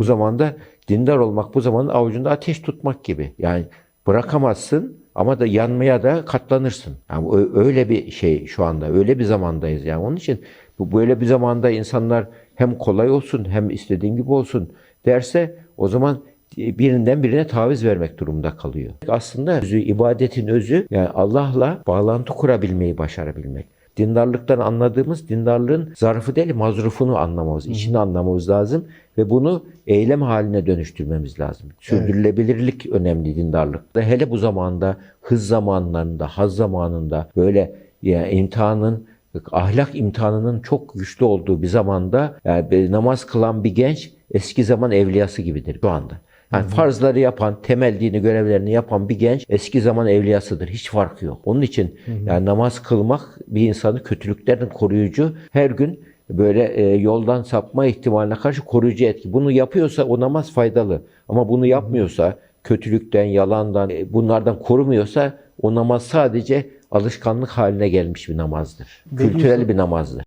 Bu zamanda dindar olmak bu zamanın avucunda ateş tutmak gibi. Yani bırakamazsın ama da yanmaya da katlanırsın. Yani öyle bir şey şu anda. Öyle bir zamandayız yani. Onun için bu böyle bir zamanda insanlar hem kolay olsun hem istediğin gibi olsun derse o zaman birinden birine taviz vermek durumunda kalıyor. Aslında özü, ibadetin özü yani Allah'la bağlantı kurabilmeyi başarabilmek. Dindarlıktan anladığımız dindarlığın zarfı değil mazrufunu anlamamız, içini anlamamız lazım ve bunu eylem haline dönüştürmemiz lazım. Sürdürülebilirlik önemli dindarlıkta. Hele bu zamanda, hız zamanlarında, haz zamanında böyle yani imtihanın ahlak imtihanının çok güçlü olduğu bir zamanda yani namaz kılan bir genç eski zaman evliyası gibidir şu anda. Yani farzları yapan, temel dini görevlerini yapan bir genç eski zaman evliyasıdır. Hiç farkı yok. Onun için yani namaz kılmak bir insanı kötülüklerin koruyucu her gün böyle e, yoldan sapma ihtimaline karşı koruyucu etki. Bunu yapıyorsa o namaz faydalı. Ama bunu yapmıyorsa kötülükten, yalandan, e, bunlardan korumuyorsa o namaz sadece alışkanlık haline gelmiş bir namazdır. Belli Kültürel bir namazdır.